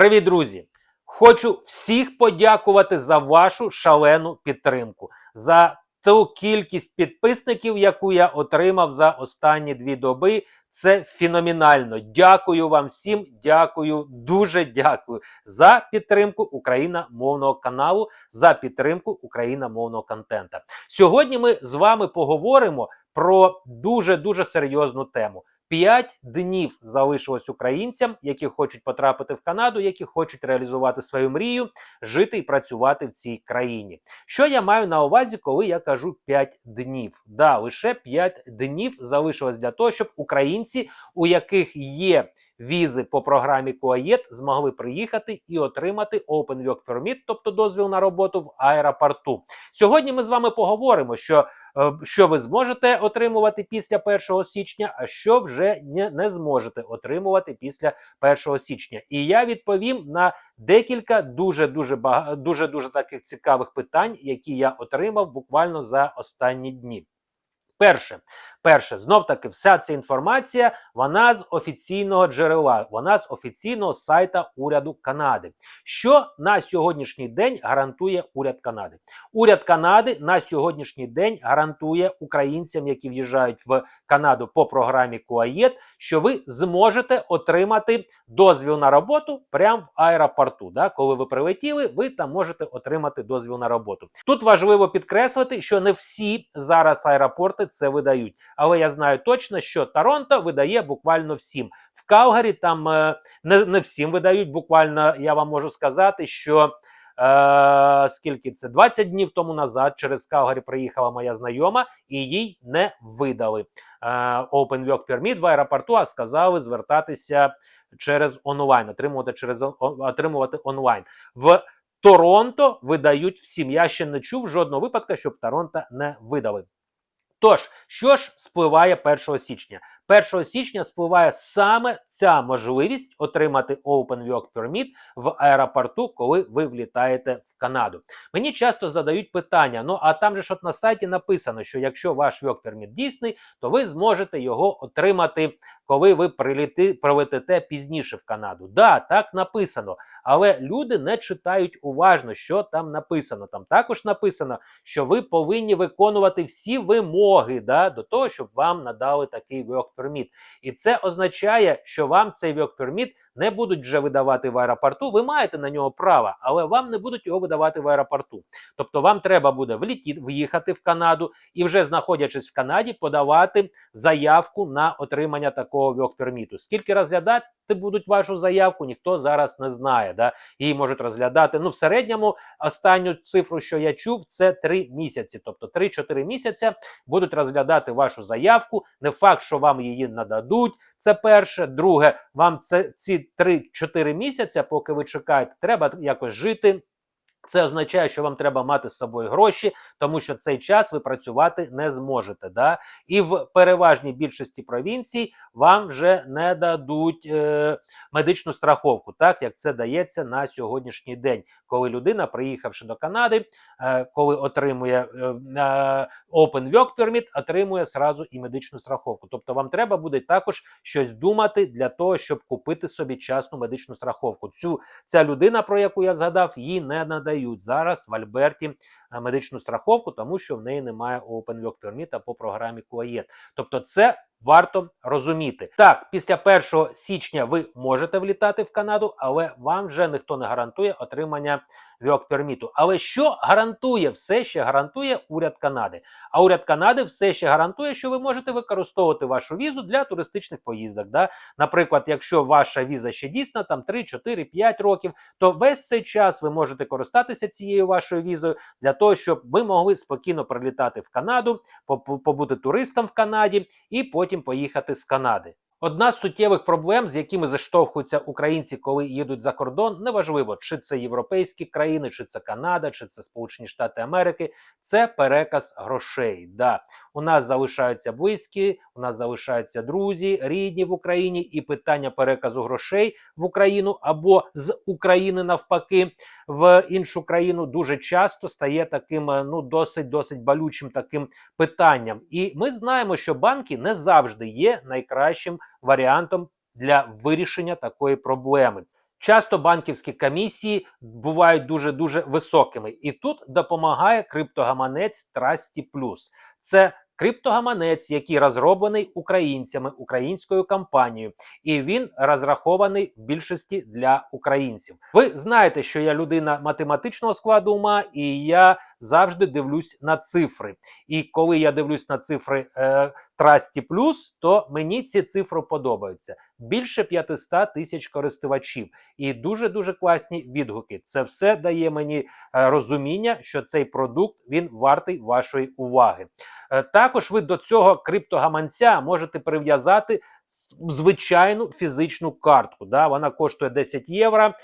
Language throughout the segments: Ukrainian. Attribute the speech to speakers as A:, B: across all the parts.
A: Привіт, друзі! Хочу всіх подякувати за вашу шалену підтримку, за ту кількість підписників, яку я отримав за останні дві доби. Це феноменально. Дякую вам всім. Дякую, дуже дякую за підтримку україномовного каналу, за підтримку україномовного контента. Сьогодні ми з вами поговоримо про дуже дуже серйозну тему. П'ять днів залишилось українцям, які хочуть потрапити в Канаду, які хочуть реалізувати свою мрію, жити і працювати в цій країні. Що я маю на увазі, коли я кажу 5 днів? Да, лише 5 днів залишилось для того, щоб українці, у яких є візи по програмі КУАЄТ, змогли приїхати і отримати Open Work Permit, тобто дозвіл на роботу в аеропорту. Сьогодні ми з вами поговоримо, що, е, що ви зможете отримувати після 1 січня, а що вже не, зможете отримувати після 1 січня. І я відповім на декілька дуже дуже дуже дуже таких цікавих питань, які я отримав буквально за останні дні. Перше, перше, знов таки, вся ця інформація вона з офіційного джерела, вона з офіційного сайта уряду Канади. Що на сьогоднішній день гарантує уряд Канади? Уряд Канади на сьогоднішній день гарантує українцям, які в'їжджають в Канаду по програмі КУАЄТ, що ви зможете отримати дозвіл на роботу прямо в аеропорту. Да? Коли ви прилетіли, ви там можете отримати дозвіл на роботу. Тут важливо підкреслити, що не всі зараз аеропорти це видають. Але я знаю точно, що Торонто видає буквально всім. В Калгарі там е, не, не всім видають. Буквально я вам можу сказати, що. Е, скільки це 20 днів тому назад через Калгарі приїхала моя знайома, і їй не видали е, Open Work Permit в аеропорту, а сказали звертатися через онлайн, отримувати через отримувати онлайн. В Торонто видають всім. Я ще не чув жодного випадка, щоб Торонто не видали. Тож, що ж спливає 1 січня? 1 січня спливає саме ця можливість отримати Open Work Permit в аеропорту, коли ви влітаєте в Канаду. Мені часто задають питання: ну а там же ж от на сайті написано, що якщо ваш Work Permit дійсний, то ви зможете його отримати, коли ви приліти, прилетите пізніше в Канаду. Да, так написано, але люди не читають уважно, що там написано. Там також написано, що ви повинні виконувати всі вимоги да, до того, щоб вам надали такий work permit. І це означає, що вам цей work permit не будуть вже видавати в аеропорту. Ви маєте на нього право, але вам не будуть його видавати в аеропорту. Тобто вам треба буде вліті, в'їхати в Канаду і вже знаходячись в Канаді, подавати заявку на отримання такого work permit. Скільки розглядати будуть вашу заявку, ніхто зараз не знає. Да? Її можуть розглядати. Ну, в середньому останню цифру, що я чув, це 3 місяці. Тобто 3-4 місяці будуть розглядати вашу заявку. Не факт, що вам її нададуть. Це перше. Друге, вам це ці 3-4 місяці, поки ви чекаєте, треба якось жити. Це означає, що вам треба мати з собою гроші, тому що цей час ви працювати не зможете. Да? І в переважній більшості провінцій вам вже не дадуть е, медичну страховку, так як це дається на сьогоднішній день, коли людина, приїхавши до Канади, е, коли отримує е, е, Open Work Permit, отримує сразу і медичну страховку. Тобто вам треба буде також щось думати для того, щоб купити собі частну медичну страховку. Цю ця людина, про яку я згадав, їй не надають зараз в Альберті е, медичну страховку, тому що в неї немає Open Work Permit по програмі КУАЄТ. Тобто, це варто розуміти. Так, після 1 січня ви можете влітати в Канаду, але вам вже ніхто не гарантує отримання Permit. Але що гарантує, все ще гарантує уряд Канади. А уряд Канади все ще гарантує, що ви можете використовувати вашу візу для туристичних поїздок. Да? Наприклад, якщо ваша віза ще дійсна, там 3, 4, 5 років, то весь цей час ви можете користатися цією вашою візою для того, щоб ви могли спокійно прилітати в Канаду, побути туристом в Канаді і потім поїхати з Канади. Одна з суттєвих проблем, з якими заштовхуються українці, коли їдуть за кордон, неважливо, чи це європейські країни, чи це Канада, чи це Сполучені Штати Америки, це переказ грошей. Да, у нас залишаються близькі, у нас залишаються друзі, рідні в Україні, і питання переказу грошей в Україну або з України навпаки в іншу країну дуже часто стає таким ну досить досить болючим таким питанням. І ми знаємо, що банки не завжди є найкращим варіантом для вирішення такої проблеми. Часто банківські комісії бувають дуже дуже високими, і тут допомагає криптогаманець Trusty Plus. Це криптогаманець, який розроблений українцями, українською компанією, і він розрахований в більшості для українців. Ви знаєте, що я людина математичного складу ума, і я завжди дивлюсь на цифри. І коли я дивлюсь на цифри е, Trusty Plus, то мені ці цифри подобаються. Більше 500 тисяч користувачів і дуже дуже класні відгуки. Це все дає мені е, розуміння, що цей продукт він вартий вашої уваги. Е, Також ви до цього криптогаманця можете прив'язати звичайну фізичну картку. Да? Вона коштує 10 євро,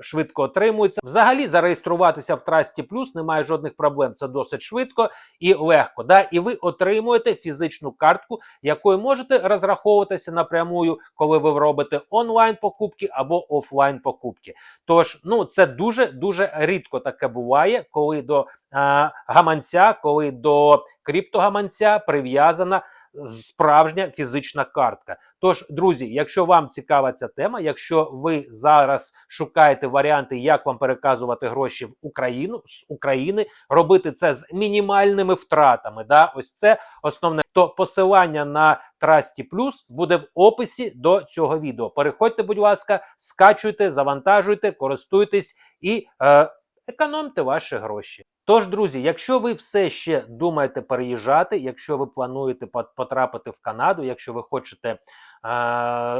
A: швидко отримується. Взагалі зареєструватися в Trusty Plus немає жодних проблем. Це досить швидко і легко. Да? І ви отримуєте фізичну картку, якою можете розраховуватися напрямую, коли ви робите онлайн покупки або офлайн покупки. Тож, ну це дуже дуже рідко таке буває, коли до а, гаманця, коли до криптогаманця прив'язана справжня фізична картка. Тож, друзі, якщо вам цікава ця тема, якщо ви зараз шукаєте варіанти, як вам переказувати гроші в Україну з України, робити це з мінімальними втратами. Да, ось це основне. То посилання на Trusty Plus буде в описі до цього відео. Переходьте, будь ласка, скачуйте, завантажуйте, користуйтесь і е, економте ваші гроші. Тож, друзі, якщо ви все ще думаєте переїжджати, якщо ви плануєте пот- потрапити в Канаду, якщо ви хочете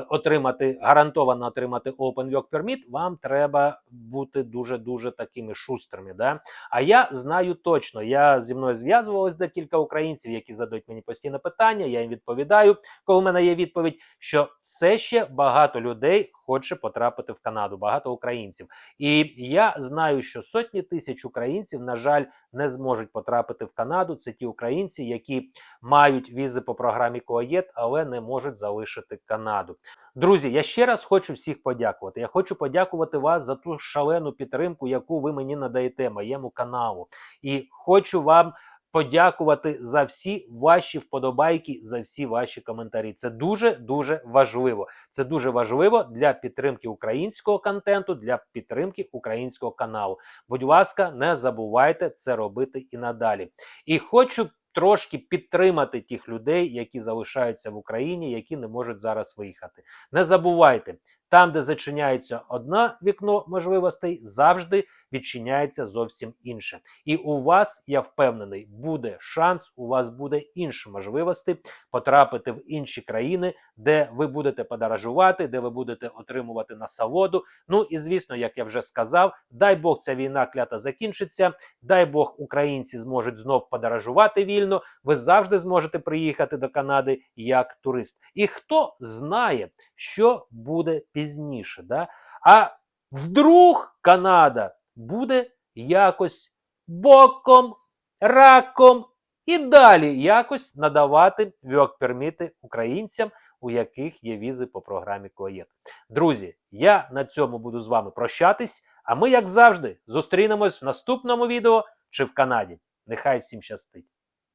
A: отримати гарантовано отримати Open Work Permit, вам треба бути дуже дуже такими шустрими. Да? А я знаю точно, я зі мною зв'язувалось декілька українців, які задають мені постійне питання. Я їм відповідаю, коли в мене є відповідь, що все ще багато людей хоче потрапити в Канаду, багато українців. І я знаю, що сотні тисяч українців, на жаль, не зможуть потрапити в Канаду. Це ті українці, які мають візи по програмі КОЄД, але не можуть залишити Канаду. Друзі, я ще раз хочу всіх подякувати. Я хочу подякувати вас за ту шалену підтримку, яку ви мені надаєте моєму каналу. І хочу вам подякувати за всі ваші вподобайки, за всі ваші коментарі. Це дуже дуже важливо. Це дуже важливо для підтримки українського контенту, для підтримки українського каналу. Будь ласка, не забувайте це робити і надалі. І хочу. Трошки підтримати тих людей, які залишаються в Україні, які не можуть зараз виїхати. Не забувайте, там, де зачиняється одне вікно можливостей, завжди відчиняється зовсім інше. І у вас, я впевнений, буде шанс, у вас буде інші можливості потрапити в інші країни, де ви будете подорожувати, де ви будете отримувати насолоду. Ну і звісно, як я вже сказав, дай Бог ця війна клята закінчиться. Дай Бог українці зможуть знов подорожувати вільно. Ви завжди зможете приїхати до Канади як турист. І хто знає, що буде пізніше. Да? А вдруг Канада буде якось боком, раком і далі якось надавати work-перміти українцям, у яких є візи по програмі КОЄТ. Друзі, я на цьому буду з вами прощатись. А ми, як завжди, зустрінемось в наступному відео чи в Канаді. Нехай всім щастить!